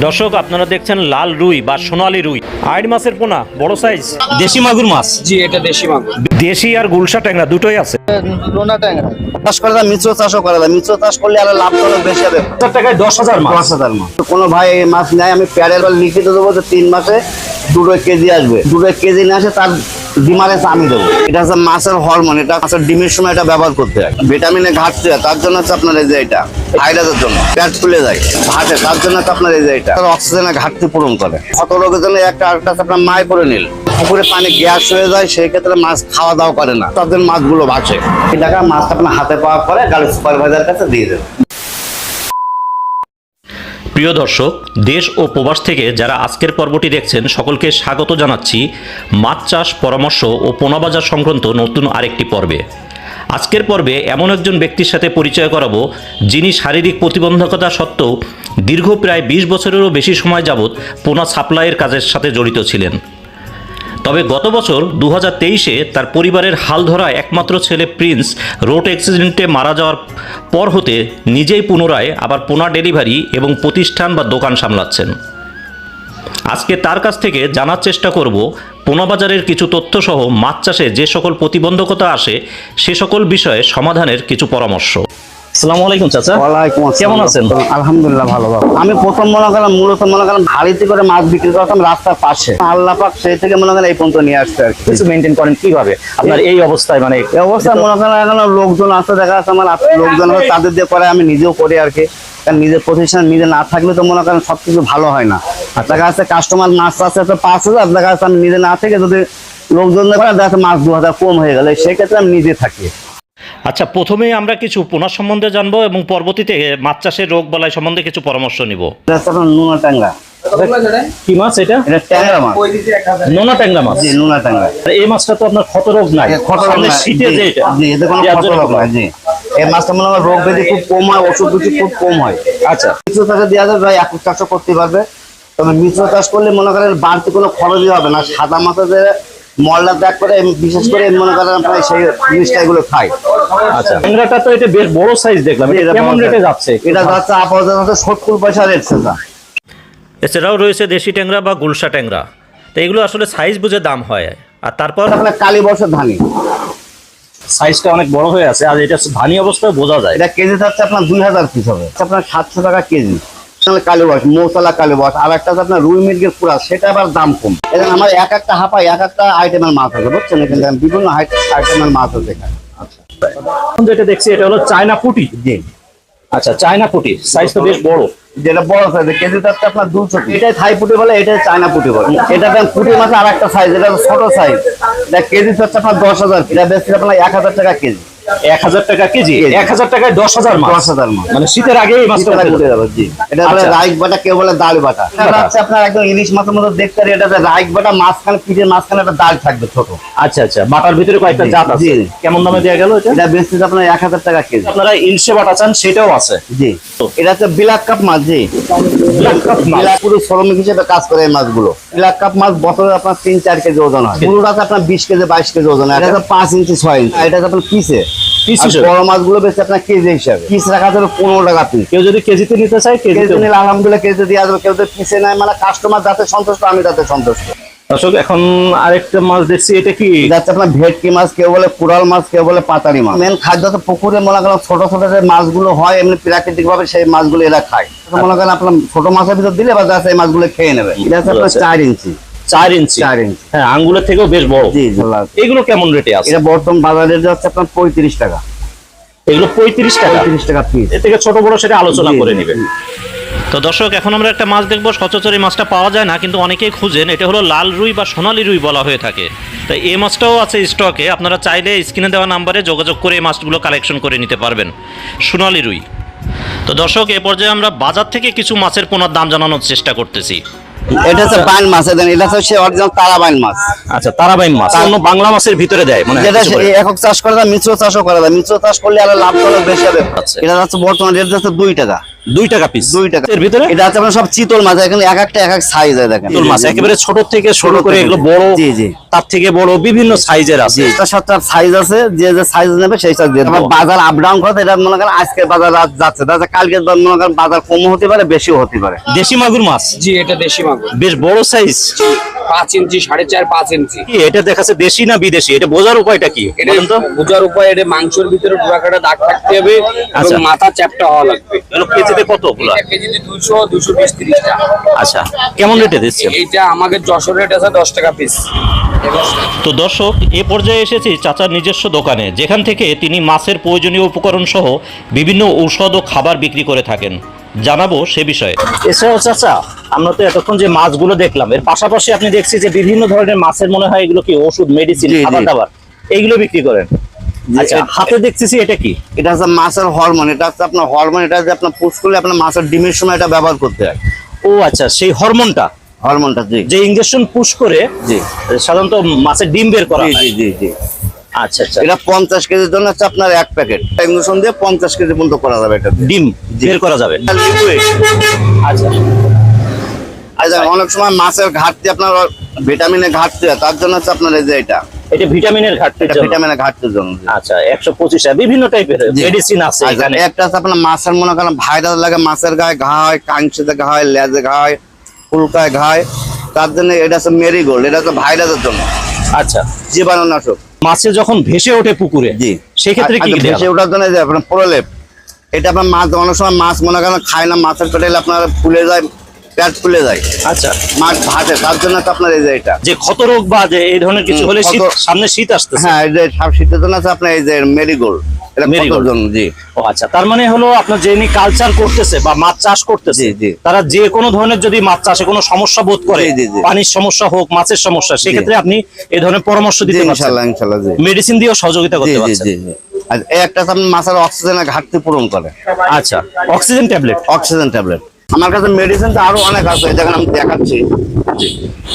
দর্শক আপনারা দেখছেন লাল রুই বা সোনালি রুই। আড় মাছের পোনা বড় সাইজ দেশি মাগুর মাছ। জি এটা দেশি মাগুর। দেশি আর গুলশা ট্যাংরা দুটোই আছে। লোনা ট্যাংরা। চাষ করে দাও মিশ্র চাষও করে দাও মিশ্র চাষ করলে আরও লাভ অনেক বেশি হবে। হাজার টাকায় দশ হাজার মাছ। দশ হাজার তো কোনো ভাই এই মাছ নেয় আমি প্যারের বল লিখিত দেবো যে তিন মাসে দুটো কেজি আসবে। দুটো কেজি না আসে তার ডিমারেন্স আমি দেবো। এটা হচ্ছে মাছের হরমোন এটা মাছের ডিমের সময় এটা ব্যবহার করতে হয়। ভিটামিনে ঘাটতি হয়, তার জন্য হচ্ছে আপনার এই যে এটা ভাইরাসের জন্য প্যাট ফুলে যায় ভাটে তার জন্য হচ্ছে আপনার এই যে এটা। অক্সিজেনের ঘাটতি পূরণ করে। কত রোগের জন্য একটা আরেকটা আপনার মায় করে নিল পুকুরে পানি গ্যাস হয়ে যায়, সেই ক্ষেত্রে মাছ খাওয়া দাওয়া করে না। তাদের মাছগুলো বাঁচে। এই মাছ আপনার হাতে পাওয়ার পরে গাড়ি সুপারভাইজার কাছে দিয়ে দেবে। প্রিয় দর্শক, দেশ ও প্রবাস থেকে যারা আজকের পর্বটি দেখছেন, সকলকে স্বাগত জানাচ্ছি মাছ চাষ পরামর্শ ও পোনাবাজার সংক্রান্ত নতুন আরেকটি পর্বে। আজকের পর্বে এমন একজন ব্যক্তির সাথে পরিচয় করাবো, যিনি শারীরিক প্রতিবন্ধকতা সত্ত্বেও দীর্ঘ প্রায় বিশ বছরেরও বেশি সময় যাবৎ পোনা সাপ্লাইয়ের কাজের সাথে জড়িত ছিলেন। তবে গত বছর দু হাজার তেইশে তার পরিবারের হাল ধরা একমাত্র ছেলে প্রিন্স রোড অ্যাক্সিডেন্টে মারা যাওয়ার পর হতে নিজেই পুনরায় আবার পোনা ডেলিভারি এবং প্রতিষ্ঠান বা দোকান সামলাচ্ছেন। আজকে তার কাছ থেকে জানার চেষ্টা করব পোনা বাজারের কিছু তথ্যসহ মাছ চাষে যে সকল প্রতিবন্ধকতা আসে, সে সকল বিষয়ে সমাধানের কিছু পরামর্শ। আসসালামু আলাইকুম চাচা। ওয়ালাইকুম আসসালাম। কেমন আছেন? আলহামদুলিল্লাহ ভালো ভালো। আমি প্রথম মনে মূলত মনে করে মাছ বিক্রি করতাম রাস্তার পাশে। আল্লাহ পাক সেই থেকে মনে করেন এই পর্যন্ত নিয়ে আর কিছু মেনটেন করেন কীভাবে? আপনার এই অবস্থায় মানে এই অবস্থায় মনে করেন এখন লোকজন আছে দেখা যাচ্ছে আমার লোকজন আছে তাদের দিয়ে করে আমি নিজেও করি আর কি। কারণ নিজের প্রতিষ্ঠান নিজে না থাকলে তো মনে করেন সবকিছু ভালো হয় না। আর দেখা যাচ্ছে কাস্টমার মাছ আছে তো পাঁচ হাজার দেখা যাচ্ছে আমি নিজে না থেকে যদি লোকজন দেখা যাচ্ছে মাছ দু হাজার কম হয়ে গেলে। সেক্ষেত্রে আমি নিজে থাকি। আচ্ছা প্রথমে আমরা কিছু পোনা সম্বন্ধে জানব এবং পরবর্তীতে মাছ চাষের রোগ বালাই সম্বন্ধে কিছু পরামর্শ নিব। নুনা ট্যাংরা। কি মাছ এটা? এটা ট্যাংরা মাছ। নোনা ট্যাংরা মাছ? জি নুনা ট্যাংরা। এই মাছটা তো আপনার ক্ষত রোগ নাই। খতরক সামনে না। শীতে যে এটা। জি, এতে কোনো পেঁয়াজ খতরক যেরকম। জি। এই মাছটা মনে হয় রোগ ব্যাধি খুব কম হয় খুব কম হয়। আচ্ছা। কিছু দেওয়া যাবে ভাই একক চাষও করতে পারবে। তবে মিশ্র চাষ করলে মনে করেন বাড়তি কোনো খরচই হবে না। সাদা মাছে যে ময়লা ত্যাগ করে বিশেষ করে মনে করেন আপনার সেই জিনিসটা এগুলো খাই আচ্ছা। ট্যাংরাটা তো এটা বেশ বড় সাইজ দেখলাম এটা এটা কেমন রেটে যাচ্ছে? এটা যাচ্ছে আপাতত সত্তর পয়সা রেট সেটা। এছাড়াও রয়েছে দেশি ট্যাংরা বা গুলশা ট্যাংরা। তো এগুলো আসলে সাইজ বুঝে দাম হয়। আর তারপর আপনার কালী বর্ষের ধানি। সাইজটা অনেক বড় হয়ে আছে আর এটা ধানি অবস্থায় বোঝা যায়। এটা কেজি যাচ্ছে আপনার দুই হাজার পিস হবে। আপনার সাতশো টাকা কেজি। কালী বস মৌসালা কালী বস আর একটা আপনার রুই মির্গের পুরা সেটা আবার দাম কম। এখানে আমার এক একটা এক একটা আইটেমের মাছ আছে বুঝছেন? এখানে বিভিন্ন আইটেমের মাছ আছে এখানে। এখন যেটা দেখছি এটা হলো চায়না পুটি। জি। আচ্ছা চায়না পুটি। সাইজ তো বেশ বড়। যেটা বড় সাইজ কেজি আপনার দুশো এটাই থাই পুটি বলে এটাই চায়না পুটি বলে। এটা দেন পুটি মাছ আর একটা সাইজ এটা ছোট সাইজ এটা কেজি হচ্ছে আপনার দশ হাজার এটা বেশি আপনার এক হাজার টাকা কেজি। এক হাজার টাকা কেজি কেজি। এক হাজার টাকায় দশ হাজার দশ হাজার মানে শীতের আগে এই মাছটা উঠে উঠে যাবে। যাবে, জি। এটা বলে। রাইক বাটা কেউ বলে দাল বাটা। এটা হচ্ছে আপনার একদম ইলিশ মাছের মতো দেখতে এটা রাইক বাটা মাঝখানে পিঠের মাঝখানে একটা দাল থাকবে ছোট। আচ্ছা আচ্ছা। বাটার ভিতরে কয়েকটা জাত আছে। কেমন দামে দেওয়া গেল এটা? এটা বেশি আপনার এক হাজার টাকা কেজি। আপনারা ইলশে বাটা চান সেটাও আছে। জি। এটা হচ্ছে বিলাক কাপ মাছ জি। কাপ বিলাক পুরো শ্রমিক হিসেবে কাজ করে এই মাছগুলো। বিলাক কাপ মাছ বছরে আপনার তিন চার কেজি ওজন হয়। পুরোটা আপনার বিশ কেজি বাইশ কেজি ওজন হয়। এটা পাঁচ ইঞ্চি ছয় ইঞ্চি। এটা আপনার পিসে? বড় মাছগুলো বেশি আপনার কেজি হিসাবে। পিস রাখা যাবে পনেরো টাকা পিস কেউ যদি কেজিতে নিতে চায় কেজিতে নিলে আলহামদুলিল্লাহ কেজি দেওয়া যাবে। কেউ তো পিসে নেয় মানে কাস্টমার যাতে সন্তুষ্ট আমি তাতে সন্তুষ্ট। দর্শক এখন আরেকটা মাছ দেখছি এটা কি? যাচ্ছে আপনার ভেটকি মাছ কেউ বলে কুড়াল মাছ কেউ বলে পাতারি মাছ। মেন খাদ্য তো পুকুরে মনে করেন ছোট ছোট যে মাছগুলো হয় এমনি প্রাকৃতিক ভাবে সেই মাছগুলো এরা খায়। মনে করেন আপনার ছোট মাছের ভিতর দিলে বা যাচ্ছে এই মাছগুলো খেয়ে নেবে। এটা হচ্ছে আপনার আচ্ছা। চার ইঞ্চি। চার ইঞ্চি। চার ইঞ্চি। হ্যাঁ আঙ্গুলের থেকেও বেশ বড়। জি জি এগুলো কেমন রেটে আছে? এটা বর্তমান বাজারে যাচ্ছে আপনার পঁয়ত্রিশ টাকা। এগুলো পঁয়ত্রিশ টাকা? পঁয়ত্রিশ টাকা পিস এর থেকে ছোট বড় সেটা আলোচনা করে জি, নিবে। জি। তো দর্শক এখন আমরা একটা মাছ দেখব। সচরাচর এই মাছটা পাওয়া যায় না কিন্তু অনেকেই খুঁজেন। এটা হলো লাল রুই বা সোনালি রুই বলা হয়ে থাকে। তো এই মাছটাও আছে স্টকে। আপনারা চাইলে স্ক্রিনে দেওয়া নাম্বারে যোগাযোগ করে এই মাছগুলো কালেকশন করে নিতে পারবেন। সোনালি রুই। তো দর্শক এ পর্যায়ে আমরা বাজার থেকে কিছু মাছের পোনার দাম জানানোর চেষ্টা করতেছি। এটা হচ্ছে বাইন মাছ এটা হচ্ছে অরিজিনাল তারা বাইন মাছ। আচ্ছা তারাবাইন মাছ। অন্য বাংলা মাছের ভিতরে দেয় মানে যেটা একক চাষ করা যায় মিশ্র চাষও করা যায় মিশ্র চাষ করলে আরও লাভ অনেক বেশি হবে। আচ্ছা। এটা হচ্ছে বর্তমান রেট হচ্ছে দুই টাকা। দুই টাকা পিস দুই টাকা। এর ভিতরে? এটা হচ্ছে আপনার সব চিতল মাছ এখানে এক একটা এক এক সাইজ হয় দেখেন। চিতল মাছ একেবারে ছোট থেকে শুরু করে। এগুলো বড় জি, জি। তার থেকে বড় বিভিন্ন সাইজের আছে। তার সাথে সাইজ আছে যে যে সাইজ নেবে সেই সাইজ দিয়ে দেবো। বাজার আপ ডাউন করে এটা মনে করেন আজকে বাজার রাত যাচ্ছে তাহলে কালকে মনে করেন বাজার কমও হতে পারে বেশিও হতে পারে। দেশি মাগুর মাছ? জি এটা দেশি মাগুর। বেশ বড় সাইজ পাঁচ ইঞ্চি সাড়ে চার পাঁচ ইঞ্চি। কি এটা দেখাচ্ছে দেশি না বিদেশি? এটা বোঝার উপায়টা কি বলেন তো। বোঝার উপায় এটা মাংসের ভিতরে ডোরাকাটা দাগ থাকতে হবে আচ্ছা। এবং মাথা চ্যাপটা হওয়া লাগবে। কেজিতে কতগুলা এটা কেজিতে দুশো দুশো বিশ তিরিশ টাকা আচ্ছা কেমন রেটে দিচ্ছেন? এইটা আমাদের যশোর রেট আছে দশ টাকা পিস তো দর্শক এ পর্যায়ে এসেছি চাচার নিজস্ব দোকানে যেখান থেকে তিনি মাছের প্রয়োজনীয় উপকরণ সহ বিভিন্ন ঔষধ ও খাবার বিক্রি করে থাকেন। জানাব সে বিষয়ে। এছাড়াও চাচা আমরা তো এতক্ষণ যে মাছগুলো দেখলাম এর পাশাপাশি আপনি দেখছি যে বিভিন্ন ধরনের মাছের মনে হয় এগুলো কি ওষুধ মেডিসিন। খাবার দাবার এইগুলো বিক্রি করেন। আচ্ছা হাতে দেখতেছি এটা কি? এটা হচ্ছে মাছের হরমোন এটা হচ্ছে আপনার হরমোন এটা যে আপনার পুষ করলে আপনার মাছের ডিমের সময় এটা ব্যবহার করতে হয়। ও আচ্ছা সেই হরমোনটা হরমোনটা জি। যে ইঞ্জেকশন পুশ করে জি। সাধারণত মাছের ডিম বের করা জি জি জি জি। আচ্ছা আচ্ছা। এটা পঞ্চাশ কেজির জন্য হচ্ছে আপনার এক প্যাকেট। ইঞ্জেকশন দিয়ে পঞ্চাশ কেজি পর্যন্ত করা যাবে এটা ডিম বের করা যাবে। এটা আচ্ছা। অনেক সময় মাছের ঘাটতি আপনার ভিটামিনের ঘাটতি হয় তার জন্য হচ্ছে আপনার এই যে এটা। এটা ভিটামিনের ঘাটতি এটা ভিটামিনের ঘাটতির জন্য আচ্ছা একশো পঁচিশ বিভিন্ন টাইপের মেডিসিন আছে এখানে। একটা আছে আপনার মাছের মনে করেন ভাইরাস লাগে মাছের গায়ে ঘা হয় কাংশিতে ঘা হয় লেজে ঘা হয় ফুলকায় ঘা হয় তার জন্য এটা হচ্ছে মেরিগোল্ড এটা হচ্ছে ভাইরাসের জন্য। আচ্ছা। জীবাণুনাশক। মাছে যখন ভেসে ওঠে পুকুরে জি। সেক্ষেত্রে কি কি ভেসে ওঠার জন্য যে আপনার প্রলেপ এটা আপনার মাছ অনেক সময় মাছ মনে করেন খায় না মাছের পেটে এলে আপনার ফুলে যায় পেট ফুলে যায়। আচ্ছা। মাছ ভাসে তার জন্য তো আপনার এই যে এটা। যে ক্ষত রোগ বা যে এই ধরনের কিছু হলে সামনে শীত আসতেছে। হ্যাঁ এই যে শীতের জন্য আছে আপনার এই যে মেরিগোল্ড। জি। ও আচ্ছা তার মানে হলো আপনার যিনি কালচার করতেছে বা মাছ চাষ করতেছে। তারা যে কোনো ধরনের যদি মাছ চাষে কোনো সমস্যা বোধ করে। পানির সমস্যা হোক মাছের সমস্যা সেক্ষেত্রে আপনি এই ধরনের পরামর্শ দিতে পারছেন। মেডিসিন দিয়েও সহযোগিতা করতে পারছেন। একটা মাছের অক্সিজেনের ঘাটতি পূরণ করে। আচ্ছা অক্সিজেন ট্যাবলেট অক্সিজেন ট্যাবলেট আমার কাছে মেডিসিন তো আরও অনেক আছে যেখানে আমি দেখাচ্ছি।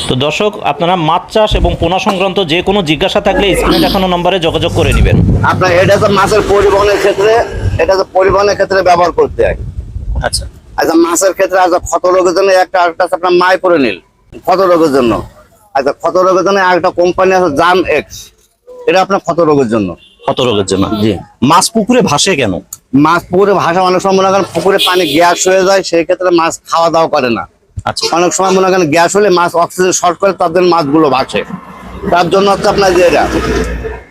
তো দর্শক আপনারা মাছ চাষ এবং পোনা সংক্রান্ত যে কোনো জিজ্ঞাসা থাকলে স্ক্রিনে দেখানো নম্বরে যোগাযোগ করে নেবেন। আপনার এটা তো মাছের পরিবহনের ক্ষেত্রে এটা তো পরিবহনের ক্ষেত্রে ব্যবহার করতে হয়। আচ্ছা। আচ্ছা মাছের ক্ষেত্রে আচ্ছা ক্ষত রোগের জন্য একটা আরেকটা আছে আপনার মাই করে নিল ক্ষত রোগের জন্য। আচ্ছা ক্ষত রোগের জন্য আরেকটা কোম্পানি আছে জাম এক্স এটা আপনার ক্ষত রোগের জন্য। কত রোগের জন্য জি। মাছ পুকুরে ভাসে কেন? মাছ পুকুরে ভাষা অনেক সময় মনে করেন পুকুরে পানি গ্যাস হয়ে যায় সেই ক্ষেত্রে মাছ খাওয়া দাওয়া করে না। আচ্ছা। অনেক সময় মনে করেন গ্যাস হলে মাছ অক্সিজেন শর্ট করে তার জন্য মাছগুলো ভাসে। তার জন্য হচ্ছে আপনার যে এটা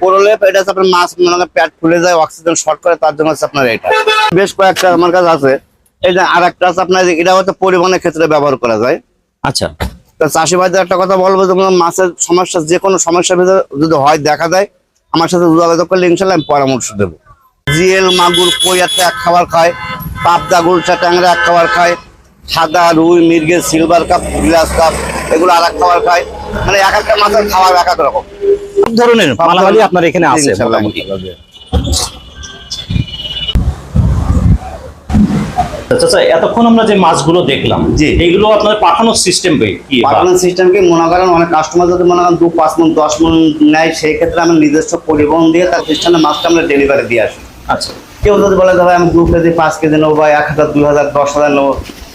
পোরোলেপ এটা হচ্ছে আপনার মাছ মনে করেন পেট ফুলে যায় অক্সিজেন শর্ট করে তার জন্য হচ্ছে আপনার এটা। বেশ কয়েকটা আমার কাছে আছে। এই যে আর একটা আছে আপনার এটা হচ্ছে পরিবহনের ক্ষেত্রে ব্যবহার করা যায়। আচ্ছা। তা চাষি ভাইদের একটা কথা বলব যে মাছের সমস্যা যে কোনো সমস্যার ভিতরে যদি হয় দেখা যায় আমার সাথে যোগাযোগ করলে ইনশাল্লাহ আমি পরামর্শ দেবো। জিএল মাগুর কই একটা এক খাবার খায়। পাবদা গুলচা ট্যাংরা এক খাবার খায়। সাদা রুই মির্গের সিলভার কাপ গ্লাস কাপ এগুলো আর এক খাবার খায়। মানে এক একটা মাছের খাবার এক এক রকম। ধরনের মালামালি আপনার এখানে আছে? মোটামুটি। আচ্ছা এতক্ষণ আমরা যে মাছগুলো দেখলাম জি। এইগুলো আপনার পাঠানোর সিস্টেম কি? পাঠানোর সিস্টেমকে মনে করেন অনেক কাস্টমার যদি মনে করেন দু পাঁচ মন দশ মন নেয় সেই ক্ষেত্রে আমি নিজস্ব পরিবহন দিয়ে তার প্রতিষ্ঠানে মাছটা আমরা ডেলিভারি দিয়ে আসি। আচ্ছা। কেউ যদি বলে ভাই আমি গ্রুপে যদি পাঁচ কেজি নেব বা এক হাজার দুই হাজার দশ হাজার নেব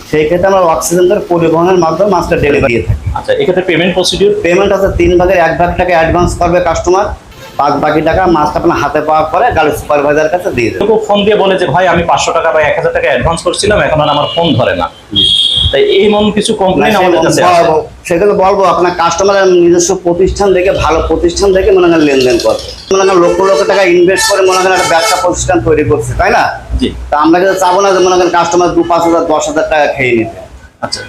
সেই ক্ষেত্রে আমরা অক্সিজেন পরিবহনের মাধ্যমে মাছটা ডেলিভারি দিয়ে থাকি। আচ্ছা এক্ষেত্রে পেমেন্ট প্রসিডিউর পেমেন্ট আছে তিন ভাগের এক ভাগ টাকা অ্যাডভান্স করবে কাস্টমার পাঁচ বাকি টাকা মাছটা আপনার হাতে পাওয়ার পরে গাড়ির সুপারভাইজার কাছে দিয়ে দেবে। ফোন দিয়ে বলে যে ভাই আমি পাঁচশো টাকা বা এক হাজার টাকা অ্যাডভান্স করছিলাম এখন আর আমার ফোন ধরে না। তাই এই কিছু কমপ্লেন আমাদের কাছে। সেগুলো বলব আপনার কাস্টমারের নিজস্ব প্রতিষ্ঠান দেখে ভালো প্রতিষ্ঠান দেখে মনে করেন লেনদেন করবে। মনে করেন লক্ষ লক্ষ টাকা ইনভেস্ট করে মনে করেন একটা ব্যবসা প্রতিষ্ঠান তৈরি করছে তাই না? জি। তা আমরা কিন্তু চাবো না যে মনে করেন কাস্টমার দু পাঁচ হাজার দশ হাজার টাকা খেয়ে নিতে। আচ্ছা।